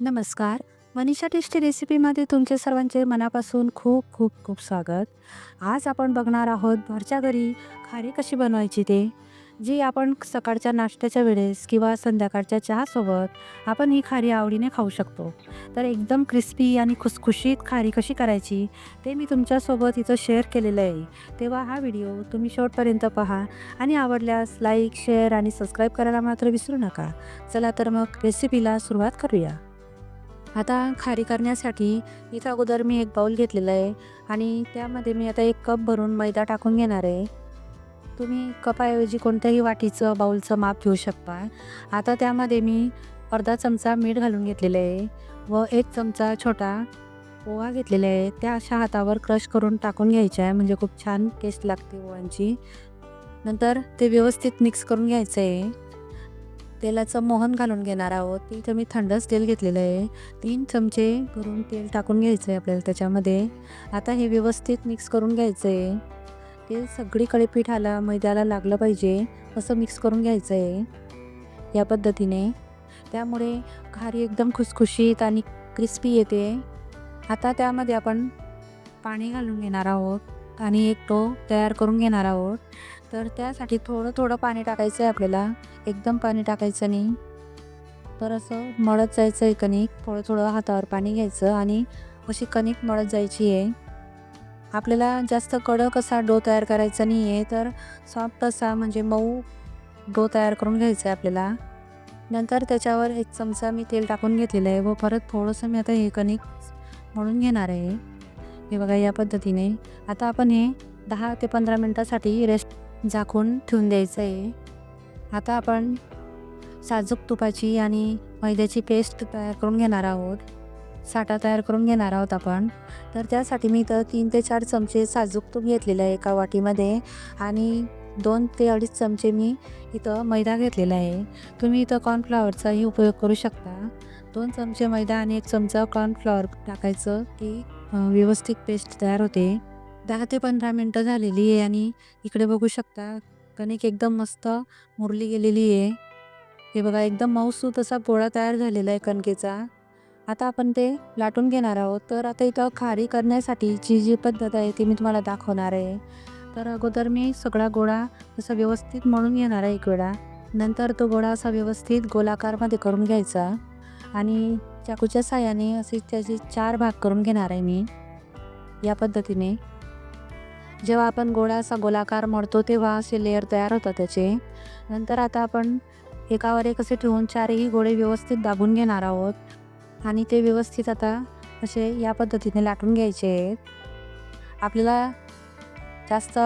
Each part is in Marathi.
नमस्कार. मनीषा टेस्टी रेसिपीमध्ये तुमचे सर्वांचे मनापासून खूप खूप खूप स्वागत. आज आपण बघणार आहोत घरच्या घरी खारी कशी बनवायची ते जी आपण सकाळच्या नाश्त्याच्या वेळेस किंवा संध्याकाळच्या चहासोबत आपण ही खारी आवडीने खाऊ शकतो. तर एकदम क्रिस्पी आणि खुसखुशीत खारी कशी करायची ते मी तुमच्यासोबत इथं शेअर केलेलं आहे. तेव्हा हा व्हिडिओ तुम्ही शेवटपर्यंत पहा आणि आवडल्यास लाईक शेअर आणि सबस्क्राईब करायला मात्र विसरू नका. चला तर मग रेसिपीला सुरुवात करूया. आता खारी करण्यासाठी इथं अगोदर मी एक बाउल घेतलेला आहे आणि त्यामध्ये मी आता एक कप भरून मैदा टाकून घेणार आहे. तुम्ही कपाऐवजी कोणत्याही वाटीचं बाउलचं माप घेऊ शकता. आता त्यामध्ये मी अर्धा चमचा मीठ घालून घेतलेलं आहे व एक चमचा छोटा ओवा घेतलेला आहे. त्या अशा हातावर क्रश करून टाकून घ्यायच्या आहे. म्हणजे खूप छान टेस्ट लागते ओवांची नंतर ते व्यवस्थित मिक्स करून घ्यायचं आहे. तेलाचं मोहन घालून घेणार आहोत. इथं मी थंडच तेल घेतलेलं आहे. तीन चमचे भरून तेल टाकून घ्यायचं आहे आपल्याला त्याच्यामध्ये. आता हे व्यवस्थित मिक्स करून घ्यायचं आहे ते सगळीकडे पिठाला मैद्याला लागलं पाहिजे असं मिक्स करून घ्यायचं आहे या पद्धतीने. त्यामुळे खारी एकदम खुसखुशीत आणि क्रिस्पी येते. आता त्यामध्ये आपण पाणी घालून घेणार आहोत आणि एक टो तयार करून घेणार आहोत. तर त्यासाठी थोडं थोडं पाणी टाकायचं आहे आपल्याला. एकदम पाणी टाकायचं नाही. तर असं मळत जायचं आहे कणिक. थोडं थोडं हातावर पाणी घ्यायचं आणि अशी कणिक मळत जायची आहे. आपल्याला जास्त कडक असा डो तयार करायचा नाही आहे तर सॉफ्ट असा म्हणजे मऊ डो तयार करून घ्यायचा आहे आपल्याला. नंतर त्याच्यावर एक चमचा मी तेल टाकून घेतलेलं आहे व परत थोडंसं मी आता हे कणिक म्हणून घेणार आहे. हे बघा या पद्धतीने. आता आपण हे दहा ते पंधरा मिनटासाठी रेस्ट झाकून ठेवून द्यायचं आहे. आता आपण साजूक तुपाची आणि मैद्याची पेस्ट तयार करून घेणार आहोत. साठा तयार करून घेणार आहोत आपण. तर त्यासाठी मी इथं तीन ते चार चमचे साजूक तूप घेतलेलं आहे एका वाटीमध्ये आणि दोन ते अडीच चमचे मी इथं मैदा घेतलेला आहे. तुम्ही इथं कॉर्नफ्लॉवरचाही उपयोग करू शकता. दोन चमचे मैदा आणि एक चमचा कॉर्नफ्लॉवर टाकायचं की व्यवस्थित पेस्ट तयार होते. दहा ते पंधरा मिनटं झालेली आहे आणि इकडे बघू शकता कणिक एकदम मस्त मुरली गेलेली आहे. हे बघा एकदम मऊसूत असा पोळा तयार झालेला आहे कणकेचा. आता आपण ते लाटून घेणार आहोत. तर आता इथं खारी करण्यासाठीची जी पद्धत आहे ती मी तुम्हाला दाखवणार आहे. तर अगोदर मी सगळा गोळा असा व्यवस्थित मळून घेणार आहे एक वेळा. नंतर तो गोळा असा व्यवस्थित गोलाकारमध्ये करून घ्यायचा. आणि चाकूच्या साह्याने असे त्याचे चार भाग करून घेणार आहे मी या पद्धतीने. जेव्हा आपण गोळा असा गोलाकार मळतो तेव्हा असे लेअर तयार होतात त्याचे. नंतर आता आपण एकावर एक असे ठेवून चारही गोळे व्यवस्थित दाबून घेणार आहोत. आणि ते व्यवस्थित आता असे या पद्धतीने लाटून घ्यायचे आहेत. आपल्याला जास्त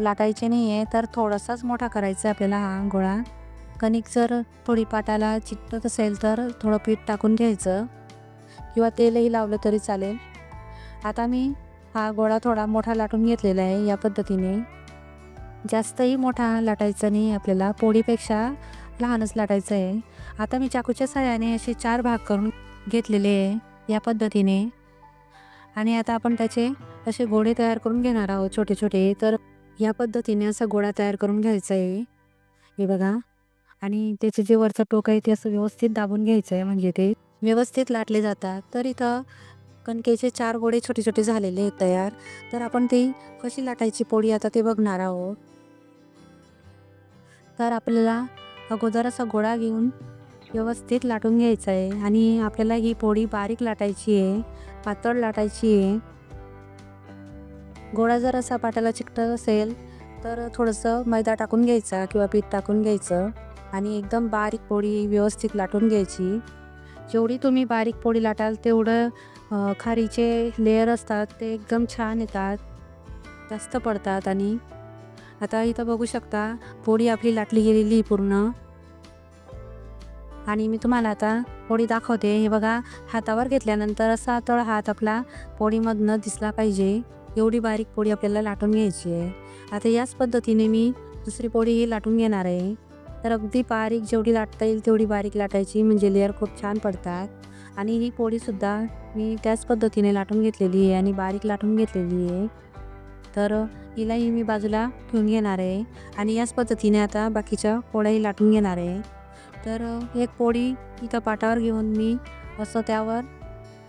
लाटायचे नाही आहे तर थोडासाच मोठा करायचा आहे आपल्याला हा गोळा. कणिक जर थोडी पाटाला चिकटत असेल तर थोडं पीठ टाकून घ्यायचं. किंवा तेलही लावलं तरी चालेल. आता मी हा गोळा थोडा मोठा लाटून घेतलेला आहे या पद्धतीने. जास्तही मोठा लाटायचा नाही आपल्याला पोळीपेक्षा लहानच लाटायचं आहे. आता मी चाकूच्या सहाय्याने असे चार भाग करून घेतलेले आहे या पद्धतीने. आणि आता आपण त्याचे असे गोळे तयार करून घेणार आहोत छोटे छोटे. तर या पद्धतीने असा गोळा तयार करून घ्यायचा आहे. हे बघा. आणि त्याचे जे वरचं टोक आहे ते असं व्यवस्थित दाबून घ्यायचं आहे म्हणजे ते व्यवस्थित लाटले जातात. तर इथं कणकेचे चार गोळे छोटे छोटे झालेले आहेत तयार. तर आपण ती कशी लाटायची पोळी आता ते बघणार आहोत. तर आपल्याला अगोदर असा गोळा घेऊन व्यवस्थित लाटून घ्यायचा आहे आणि आपल्याला ही पोळी बारीक लाटायची आहे पातळ लाटायची आहे. गोळा जर असा पाटाला चिकटत असेल तर थोडंसं मैदा टाकून घ्यायचा किंवा पीठ टाकून घ्यायचं आणि एकदम बारीक पोळी व्यवस्थित लाटून घ्यायची. जेवढी तुम्ही बारीक पोळी लाटाल तेवढं खारीचे लेअर असतात ते एकदम छान येतात जास्त पडतात आणि आता इथं बघू शकता पोळी आपली लाटली गेलेली आहे पूर्ण. आणि मी तुम्हाला आता पोळी दाखवते. हे बघा हातावर घेतल्यानंतर असा तळ हात आपला पोळीमधनं दिसला पाहिजे. एवढी बारीक पोळी आपल्याला लाटून घ्यायची आहे. आता याच पद्धतीने मी दुसरी पोळी ही लाटून घेणार आहे. तर अगदी बारीक जेवढी लाटता येईल तेवढी बारीक लाटायची म्हणजे लेअर खूप छान पडतात. आणि ही पोळीसुद्धा मी त्याच पद्धतीने लाटून घेतलेली आहे आणि बारीक लाटून घेतलेली आहे. तर हिलाही मी बाजूला ठेवून घेणार आहे आणि याच पद्धतीने आता बाकीच्या पोळ्याही लाटून घेणार आहे. तर एक पोळी इथं पाटावर घेऊन मी असं त्यावर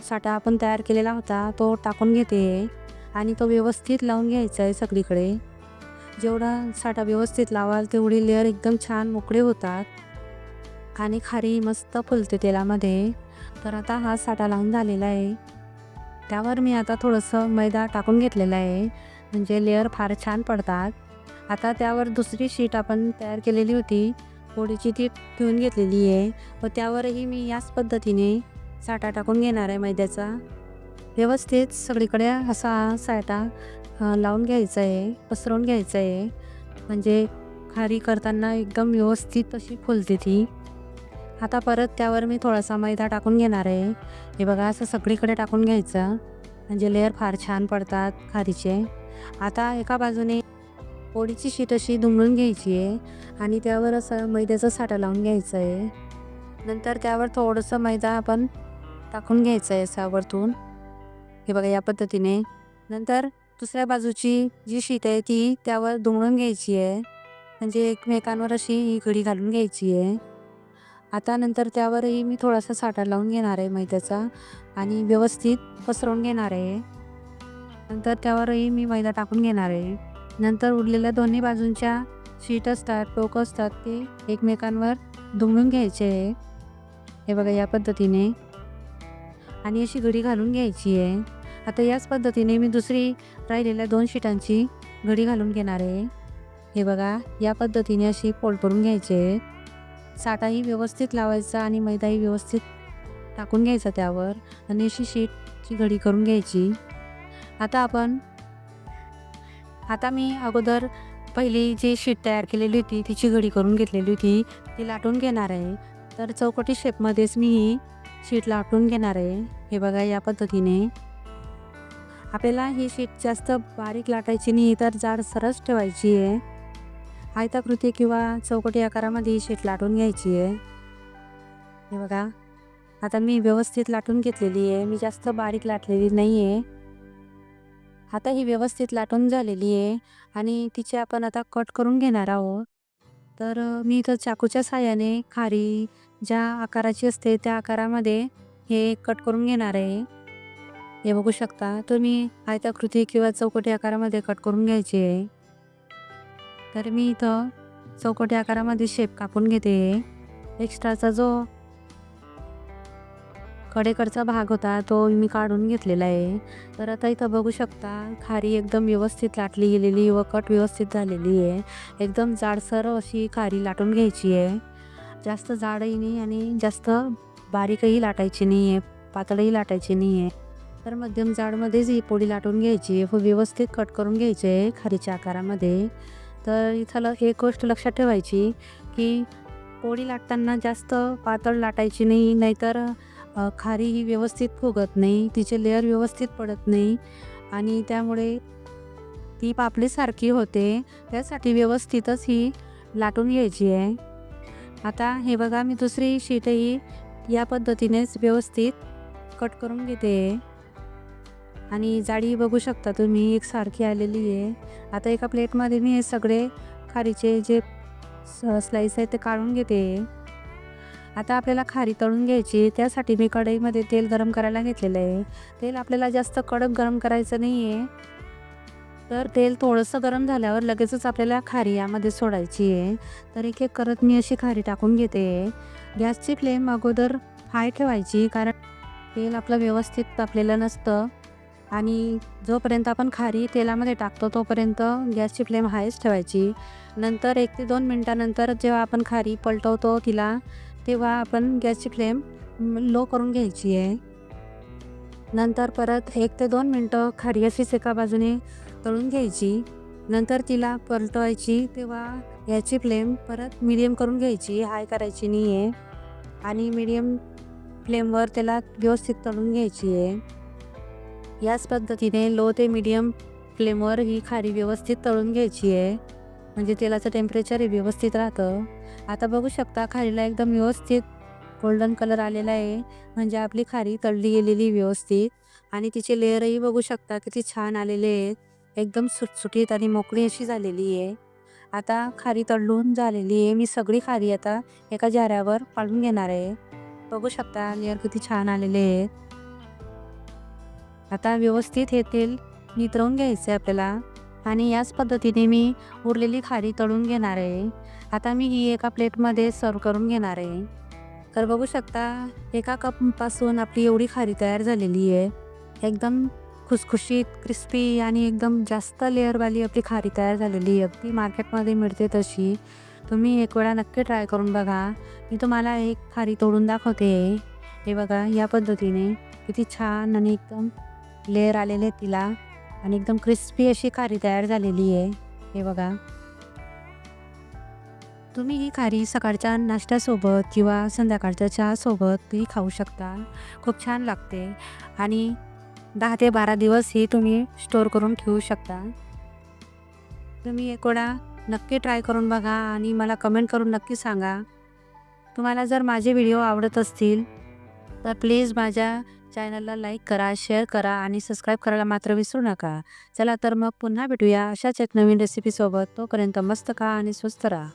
साठा आपण तयार केलेला होता तो टाकून घेते आणि तो व्यवस्थित लावून घ्यायचा आहे सगळीकडे. जेवढा साठा व्यवस्थित लावाल तेवढी लेअर एकदम छान मोकळे होतात. आणि खारी मस्त फुलते तेलामध्ये. तर आता हा साठा लावून झालेला आहे. त्यावर मी आता थोडंसं मैदा टाकून घेतलेला आहे. म्हणजे लेअर फार छान पडतात. आता त्यावर दुसरी शीट आपण तयार केलेली होती. पोळीची ती ठेवून घेतलेली आहे. व त्यावरही मी याच पद्धतीने साठा टाकून घेणार आहे मैद्याचा. व्यवस्थित सगळीकडे असा साठा लावून घ्यायचा आहे. पसरवून घ्यायचा आहे. म्हणजे खारी करताना एकदम व्यवस्थित अशी फुलते ती. आता परत त्यावर मी थोडासा मैदा टाकून घेणार आहे. हे बघा असं सगळीकडे टाकून घ्यायचं. म्हणजे लेअर फार छान पडतात खारीचे. आता एका बाजूने पोळीची शीट अशी दुमळून घ्यायची आहे आणि त्यावर असं मैद्याचा साठा लावून घ्यायचं आहे. नंतर त्यावर थोडंसं मैदा आपण टाकून घ्यायचं आहे असा वरतून. हे बघा या पद्धतीने. नंतर दुसऱ्या बाजूची जी शीट आहे ती त्यावर दुमळून घ्यायची आहे. म्हणजे एकमेकांवर अशी ही घडी घालून घ्यायची आहे. आता नंतर त्यावरही मी थोडासा साठा लावून घेणार आहे मैद्याचा आणि व्यवस्थित पसरवून घेणार आहे. नंतर त्यावरही मी मैदा टाकून घेणार आहे. नंतर उरलेल्या दोन्ही बाजूंच्या शीट असतात टोक असतात ते एकमेकांवर दुमडून घ्यायचे आहे. हे बघा या पद्धतीने. आणि अशी घडी घालून घ्यायची आहे. आता याच पद्धतीने मी दुसरी राहिलेल्या दोन शीटांची घडी घालून घेणार आहे. हे बघा या पद्धतीने अशी पोल करून घ्यायचे साठाही व्यवस्थित लावायचा आणि मैदाही व्यवस्थित टाकून घ्यायचा त्यावर. आणि अशी शीटची घडी करून घ्यायची. आता आपण आता मी अगोदर पहिली जी शीट तयार केलेली होती तिची घडी करून घेतलेली होती ती लाटून घेणार आहे. तर चौकटी शेपमध्येच मी ही शीट लाटून घेणार आहे. हे बघा या पद्धतीने. आपल्याला ही शीट जास्त बारीक लाटायची नाही तर जाड सरस ठेवायची आहे. आयताकृती किंवा चौकटी आकारामध्ये ही शीट लाटून घ्यायची आहे. हे बघा. आता मी व्यवस्थित लाटून घेतलेली आहे. मी जास्त बारीक लाटलेली नाही आहे आता ही व्यवस्थित लाटून झालेली आहे आणि तिचे आपण आता कट करून घेणार आहोत. तर मी इथं चाकूच्या साह्याने खारी ज्या आकाराची असते त्या आकारामध्ये हे कट करून घेणार आहे. हे बघू शकता. तुम्ही आयताकृती किंवा चौकटी आकारामध्ये कट करून घ्यायची आहे. तर मी इथं चौकटी आकारामध्ये शेप कापून घेते. एक्स्ट्राचा जो कडेकडचा भाग होता तो मी काढून घेतलेला आहे. तर आता इथं बघू शकता खारी एकदम व्यवस्थित लाटली गेलेली व कट व्यवस्थित झालेली आहे. एकदम जाडसर अशी खारी लाटून घ्यायची आहे. जास्त जाडही नाही आणि जास्त बारीकही लाटायची नाही आहे पातळही लाटायची नाही आहे. तर मध्यम जाडमध्येच ही पोळी लाटून घ्यायची आहे. व व्यवस्थित कट करून घ्यायची आहे खारीच्या आकारामध्ये. तर इथं एक गोष्ट लक्षात ठेवायची की पोळी लाटताना जास्त पातळ लाटायची नाही नाहीतर खारी ही व्यवस्थित फुगत नाही तिचे लेअर व्यवस्थित पडत नाही आणि त्यामुळे ती पापलीसारखी होते. त्यासाठी व्यवस्थितच ही लाटून घ्यायची आहे. आता हे बघा मी दुसरी शीटही या पद्धतीनेच व्यवस्थित कट करून घेते. आणि जाडी बघू शकता तुम्ही एकसारखी आलेली आहे. आता एका प्लेटमध्ये मी हे सगळे खारीचे जे स्लाईस आहेत ते काढून घेते. आता आपल्याला खारी तळून घ्यायची त्यासाठी मी कढईमध्ये तेल गरम करायला घेतलेलं आहे. तेल आपल्याला जास्त कडक गरम करायचं नाही आहे तर तेल थोडंसं गरम झाल्यावर लगेचच आपल्याला खारी यामध्ये सोडायची आहे. तर एक एक करत मी अशी खारी टाकून घेते. गॅसची फ्लेम अगोदर हाय ठेवायची कारण तेल आपलं व्यवस्थित तापलेलं नसतं. आणि जोपर्यंत आपण खारी तेलामध्ये टाकतो तोपर्यंत गॅसची फ्लेम हायच ठेवायची. नंतर एक ते दोन मिनटानंतर जेव्हा आपण खारी पलटवतो तिला तेव्हा आपण गॅसची फ्लेम लो करून घ्यायची आहे. नंतर परत एक ते दोन मिनटं खारी अशीच एका बाजूने तळून घ्यायची. नंतर तिला पलटवायची तेव्हा याची फ्लेम परत मिडियम करून घ्यायची हाय करायची नाही आहे आणि मिडियम फ्लेमवर त्याला व्यवस्थित तळून घ्यायची आहे. याच पद्धतीने लो ते मिडियम फ्लेमवर ही खारी व्यवस्थित तळून घ्यायची आहे. म्हणजे तेलाचं टेम्परेचर व्यवस्थित राहतं. आता बघू शकता खारीला एकदम व्यवस्थित गोल्डन कलर आलेला आहे. म्हणजे आपली खारी तळली गेलेली व्यवस्थित. आणि तिचे लेअरही बघू शकता किती छान आलेले आहेत. एकदम सुटसुटीत आणि मोकळी अशी झालेली आहे. आता खारी तळून झालेली आहे. मी सगळी खारी आता एका जाऱ्यावर काढून घेणार आहे. बघू शकता लेअर किती छान आलेले आहेत. आता व्यवस्थित हे तेल नितरवून घ्यायचं आहे आपल्याला. आणि याच पद्धतीने मी उरलेली खारी तळून घेणार आहे. आता मी ही एका प्लेटमध्ये सर्व करून घेणार आहे. तर बघू शकता एका कपपासून आपली एवढी खारी तयार झालेली आहे. एकदम खुसखुशीत क्रिस्पी आणि एकदम जास्त लेअरवाली आपली खारी तयार झालेली आहे. अगदी मार्केटमध्ये मिळते तशी. तुम्ही एक वेळा नक्की ट्राय करून बघा. मी तुम्हाला एक खारी तोडून दाखवते. हे बघा या पद्धतीने. किती छान आणि एकदम लेअर आलेले आहेत तिला. आणि एकदम क्रिस्पी अशी खारी तयार झालेली आहे. हे बघा. तुम्ही ही खारी सकाळच्या नाश्त्यासोबत किंवा संध्याकाळच्या चहासोबतही खाऊ शकता. खूप छान लागते. आणि दहा ते बारा दिवस ही तुम्ही स्टोअर करून ठेवू शकता. तुम्ही एक वेळा नक्की ट्राय करून बघा आणि मला कमेंट करून नक्की सांगा. तुम्हाला जर माझे व्हिडिओ आवडत असतील तर प्लीज माझ्या चॅनलला लाईक करा शेअर करा आणि सबस्क्राईब करायला मात्र विसरू नका. चला तर मग पुन्हा भेटूया. अशाच एक नवीन रेसिपीसोबत तोपर्यंत मस्त खा आणि स्वस्त राहा.